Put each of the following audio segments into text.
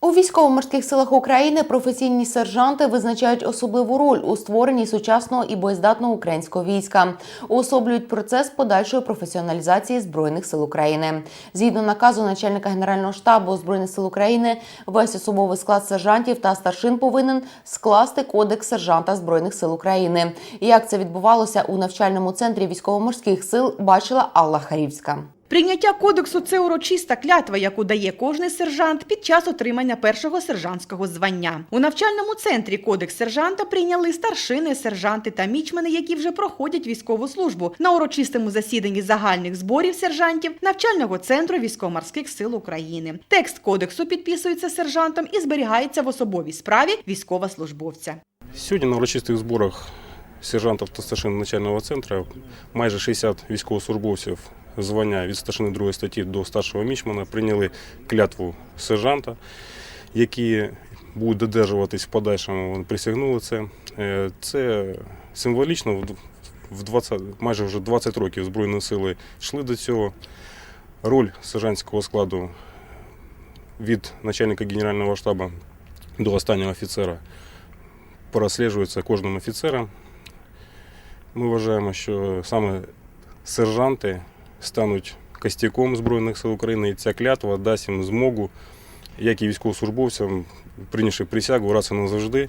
У військово-морських силах України професійні сержанти визначають особливу роль у створенні сучасного і боєздатного українського війська, уособлюють процес подальшої професіоналізації збройних сил України. Згідно наказу начальника генерального штабу збройних сил України, весь особовий склад сержантів та старшин повинен скласти кодекс сержанта збройних сил України. Як це відбувалося у навчальному центрі військово-морських сил, бачила Алла Харівська. Прийняття кодексу це урочиста клятва, яку дає кожний сержант під час отримання першого сержантського звання. У навчальному центрі кодекс сержанта прийняли старшини, сержанти та мічмени, які вже проходять військову службу на урочистому засіданні загальних зборів сержантів навчального центру військово-морських сил України. Текст кодексу підписується сержантом і зберігається в особовій справі військовослужбовця. Сьогодні на урочистих зборах сержантів та старшин начального центру майже 60 військовослужбовців звання від старшини 2 статті до старшого мічмана прийняли клятву сержанта, які будуть додержуватись в подальшому. Вони присягнули це. Е, Це символічно в- в 20, майже вже 20 років Збройні сили йшли до цього. Роль сержантського складу від начальника генерального штабу до останнього офіцера прослежується кожним офіцером. Ми вважаємо, що саме сержанти стануть костяком Збройних сил України, і ця клятва дасть їм змогу, як і військовослужбовцям, прийнявши присягу раз і назавжди,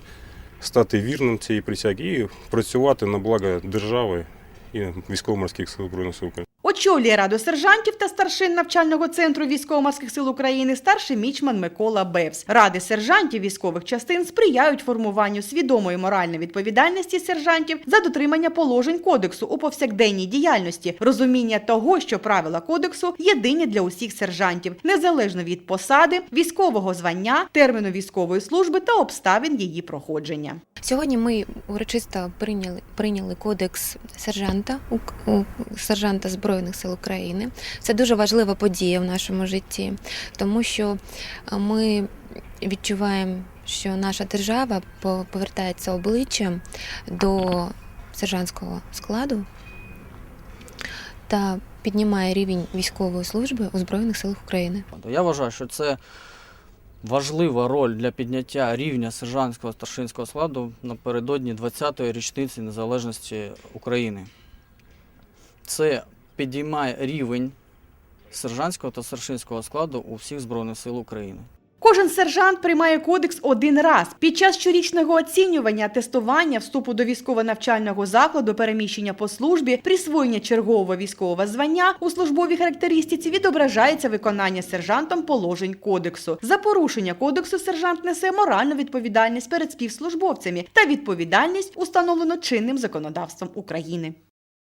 стати вірним цієї присяги і працювати на благо держави і військово-морських сил Збройних сил України. Очолює раду сержантів та старшин навчального центру військово-морських сил України старший мічман Микола Бевс. Ради сержантів військових частин сприяють формуванню свідомої моральної відповідальності сержантів за дотримання положень кодексу у повсякденній діяльності, розуміння того, що правила кодексу єдині для усіх сержантів, незалежно від посади, військового звання, терміну військової служби та обставин її проходження. Сьогодні ми урочисто прийняли, прийняли кодекс сержанта сержанта Збройних сил України. Це дуже важлива подія в нашому житті, тому що е, ми відчуваємо, що наша держава повертається обличчям до сержантського складу та піднімає рівень військової служби у Збройних силах України. Я вважаю, що це важлива роль для підняття рівня сержантського старшинського складу напередодні 20-ї річниці незалежності України. Це підіймає рівень сержантського та старшинського складу у всіх Збройних сил України. Кожен сержант приймає кодекс один раз. Під час щорічного оцінювання, тестування, вступу до військово-навчального закладу, переміщення по службі, присвоєння чергового військового звання у службовій характеристиці відображається виконання сержантом положень кодексу. За порушення кодексу сержант несе моральну відповідальність перед співслужбовцями та відповідальність установлено чинним законодавством України.